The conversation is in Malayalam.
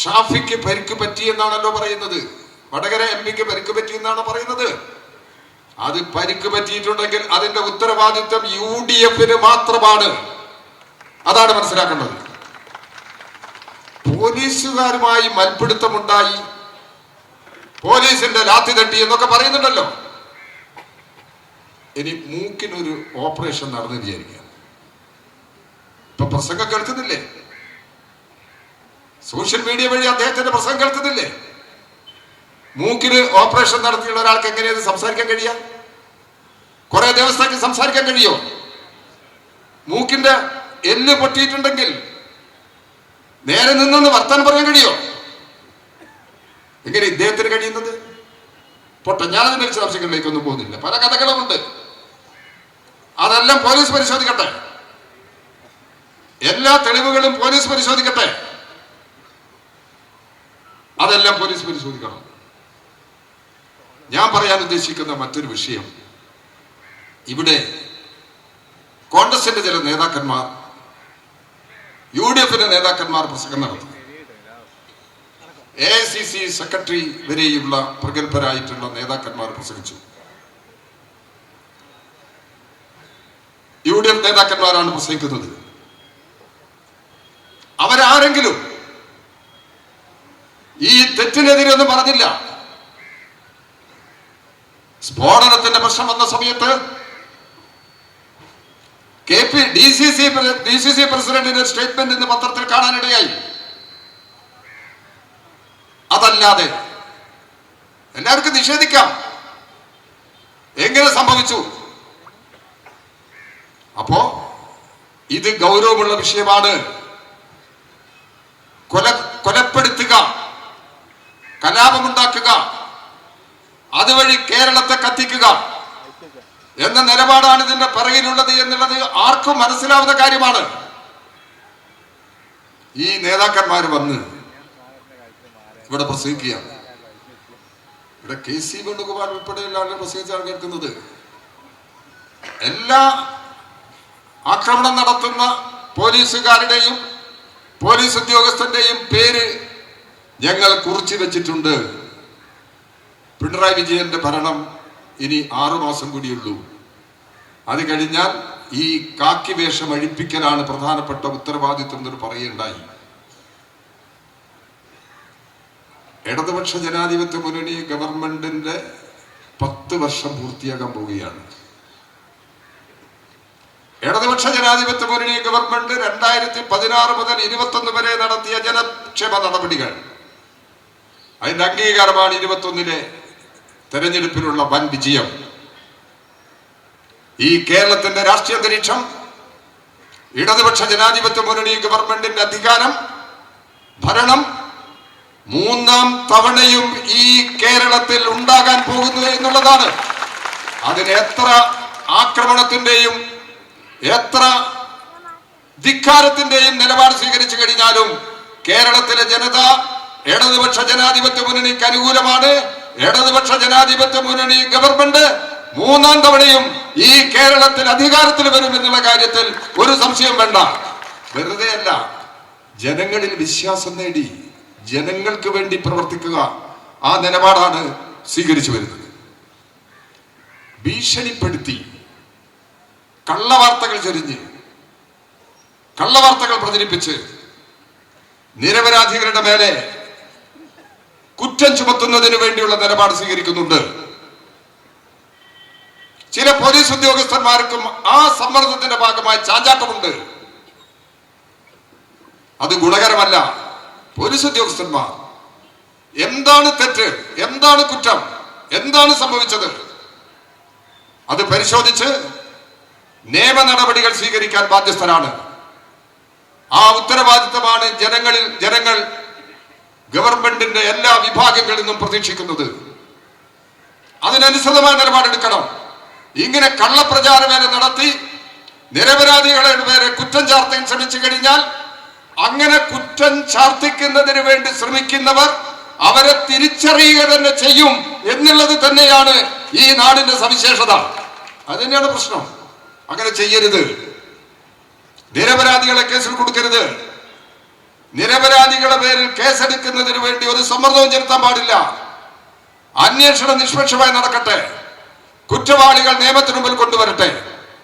ഷാഫിക്ക് പരിക്ക് പറ്റി എന്നാണല്ലോ പറയുന്നത്. വടകര എം പിക്ക് പരിക്ക് പറ്റി എന്നാണ് പറയുന്നത്. അത് പരിക്ക് പറ്റിയിട്ടുണ്ടെങ്കിൽ അതിന്റെ ഉത്തരവാദിത്വം യു ഡി എഫിന് മാത്രമാണ്. അതാണ് മനസ്സിലാക്കേണ്ടത്. പോലീസുകാരുമായി മൽപിടുത്തമുണ്ടായി. പോലീസിന്റെ ലാത്തി തട്ടി എന്നൊക്കെ പറയുന്നുണ്ടല്ലോ. ഇനി മൂക്കിനൊരു ഓപ്പറേഷൻ നടന്നു വിചാരിക്കുക ഇപ്പൊ പ്രസംഗം കേൾക്കുന്നില്ലേ? സോഷ്യൽ മീഡിയ വഴി അദ്ദേഹത്തിന്റെ പ്രസംഗം കേൾക്കുന്നില്ലേ? മൂക്കിന് ഓപ്പറേഷൻ നടത്തിയുള്ള ഒരാൾക്ക് എങ്ങനെയത് സംസാരിക്കാൻ കഴിയാം? കുറെ ദിവസത്തേക്ക് സംസാരിക്കാൻ കഴിയോ? മൂക്കിന്റെ എല്ല് പൊട്ടിയിട്ടുണ്ടെങ്കിൽ നേരെ നിന്നൊന്ന് വർത്താനം പറയാൻ കഴിയോ? എങ്ങനെ ഇദ്ദേഹത്തിന് കഴിയുന്നത്? പൊട്ട പോട്ടെ ഞാനതിന്റെ വിശദാംശങ്ങളിലേക്കൊന്നും പോകുന്നില്ല. പല കഥകളുമുണ്ട്. അതെല്ലാം പോലീസ് പരിശോധിക്കട്ടെ. എല്ലാ തെളിവുകളും പോലീസ് പരിശോധിക്കട്ടെ. അതെല്ലാം പോലീസ് പരിശോധിക്കണം. ഞാൻ പറയാൻ ഉദ്ദേശിക്കുന്ന മറ്റൊരു വിഷയം. ഇവിടെ കോൺഗ്രസിന്റെ ചില നേതാക്കന്മാർ യു ഡി എഫിന്റെ നേതാക്കന്മാർ പ്രസംഗം നടത്തി A I C C secretary വരെയുള്ള പ്രഗത്ഭരായിട്ടുള്ള നേതാക്കന്മാർ പ്രസംഗിച്ചു. യു ഡി എഫ് നേതാക്കന്മാരാണ് പ്രസംഗിക്കുന്നത്. അവരാരെങ്കിലും ഈ തെറ്റിനെതിരെ ഒന്നും പറഞ്ഞില്ല. സ്ഫോടനത്തിന്റെ പ്രശ്നം വന്ന സമയത്ത് K P D C C D C C പ്രസിഡന്റിന്റെ സ്റ്റേറ്റ്മെന്റ് ഇന്ന് പത്രത്തിൽ കാണാനിടയായി. അതല്ലാതെ എല്ലാവർക്കും നിഷേധിക്കാം. എങ്ങനെ സംഭവിച്ചു? അപ്പോ ഇത് ഗൗരവമുള്ള വിഷയമാണ്. കൊല കേരളത്തെ കത്തിക്കുക. എന്ന നിലപാടാണ് ഇതിന്റെ പിറകിലുള്ളത് എന്നുള്ളത് ആർക്കും മനസ്സിലാവുന്ന കാര്യമാണ്. ഈ നേതാക്കന്മാർ വന്ന് ഇവിടെ പ്രസംഗിക്കുകയാണ്. ഇവിടെ കെ സി വേണുഗോപാൽ ഉൾപ്പെടെയുള്ള പ്രസംഗിച്ചാണ് കേൾക്കുന്നത്. എല്ലാ ആക്രമണം നടത്തുന്ന പോലീസുകാരുടെയും പോലീസ് ഉദ്യോഗസ്ഥന്റെയും പേര് ഞങ്ങൾ കുറിച്ചു വെച്ചിട്ടുണ്ട്. പിണറായി വിജയന്റെ ഭരണം ഇനി ആറു മാസം കൂടിയുള്ളൂ. അത് കഴിഞ്ഞാൽ ഈ കാക്കി വേഷം അഴിപ്പിക്കലാണ് പ്രധാനപ്പെട്ട ഉത്തരവാദിത്വം എന്നൊരു പറയുണ്ടായി. ഇടതുപക്ഷ ജനാധിപത്യ മുന്നണി ഗവൺമെന്റിന്റെ പത്ത് വർഷം പൂർത്തിയാകാൻ പോവുകയാണ്. ഇടതുപക്ഷ ജനാധിപത്യ മുന്നണി ഗവൺമെന്റ് രണ്ടായിരത്തി പതിനാറ് മുതൽ ഇരുപത്തൊന്ന് വരെ നടത്തിയ ജനക്ഷേമ നടപടികൾ. അതിന്റെ അംഗീകാരമാണ് ഇരുപത്തൊന്നിലെ തെരഞ്ഞെടുപ്പിലുള്ള വൻ വിജയം. ഈ കേരളത്തിന്റെ രാഷ്ട്രീയ അന്തരീക്ഷം ഇടതുപക്ഷ ജനാധിപത്യ മുന്നണി ഗവൺമെന്റിന്റെ അധികാരം ഭരണം മൂന്നാം തവണയും ഈ കേരളത്തിൽ ഉണ്ടാകാൻ പോകുന്നു എന്നുള്ളതാണ്. അതിന് എത്ര ആക്രമണത്തിന്റെയും എത്ര ധിക്കാരത്തിന്റെയും നിലപാട് സ്വീകരിച്ചു കഴിഞ്ഞാലും കേരളത്തിലെ ജനത ഇടതുപക്ഷ ജനാധിപത്യ മുന്നണിക്ക് അനുകൂലമാണ്. ഇടതുപക്ഷ ജനാധിപത്യ മുന്നണി ഗവൺമെന്റ് മൂന്നാം തവണയും ഈ കേരളത്തിൽ അധികാരത്തിൽ വരും എന്നുള്ള കാര്യത്തിൽ ഒരു സംശയം വേണ്ട. വെറുതെ അല്ല. ജനങ്ങളിൽ വിശ്വാസം നേടി ജനങ്ങൾക്ക് വേണ്ടി പ്രവർത്തിക്കുക ആ നിലപാടാണ് സ്വീകരിച്ചു വരുന്നത്. ഭീഷണിപ്പെടുത്തി കള്ളവാർത്തകൾ ചൊരിഞ്ഞ് കള്ളവാർത്തകൾ പ്രചരിപ്പിച്ച് നിരപരാധികളുടെ മേലെ കുറ്റം ചുമത്തുന്നതിന് വേണ്ടിയുള്ള നിലപാട് സ്വീകരിക്കുന്നുണ്ട്. ചില പോലീസ് ഉദ്യോഗസ്ഥന്മാർക്കും ആ സമ്മർദ്ദത്തിന്റെ ഭാഗമായി ചാഞ്ചാട്ടമുണ്ട്. അത് ഗുണകരമല്ല. പോലീസ് ഉദ്യോഗസ്ഥന്മാർ എന്താണ് തെറ്റ്? എന്താണ് കുറ്റം? എന്താണ് സംഭവിച്ചത്? അത് പരിശോധിച്ച് നിയമ നടപടികൾ സ്വീകരിക്കാൻ ബാധ്യസ്ഥരാണ്. ആ ഉത്തരവാദിത്തമാണ് ജനങ്ങളിൽ ജനങ്ങൾ ഗവൺമെന്റിന്റെ എല്ലാ വിഭാഗങ്ങളിൽ നിന്നും പ്രതീക്ഷിക്കുന്നത്. അതിനനുസൃതമായ നിലപാടെടുക്കണം ഇങ്ങനെ കള്ളപ്രചാരവേല നടത്തി നിരപരാധികളെ പേരെ കുറ്റം ചാർത്താൻ ശ്രമിച്ചു കഴിഞ്ഞാൽ അങ്ങനെ കുറ്റം ചാർത്തിക്കുന്നതിന് വേണ്ടി ശ്രമിക്കുന്നവർ അവരെ തിരിച്ചറിയുക തന്നെ ചെയ്യും എന്നുള്ളത് തന്നെയാണ് ഈ നാടിന്റെ സവിശേഷത. അത് പ്രശ്നം. അങ്ങനെ ചെയ്യരുത്. നിരപരാധികളെ കേസിൽ കൊടുക്കരുത്. നിരപരാധികളുടെ പേരിൽ കേസെടുക്കുന്നതിന് വേണ്ടി ഒരു സമ്മർദ്ദവും ചെലുത്താൻ പാടില്ല. അന്വേഷണം നിഷ്പക്ഷമായി നടക്കട്ടെ. കുറ്റവാളികൾ നിയമത്തിന് മുമ്പിൽ കൊണ്ടുവരട്ടെ.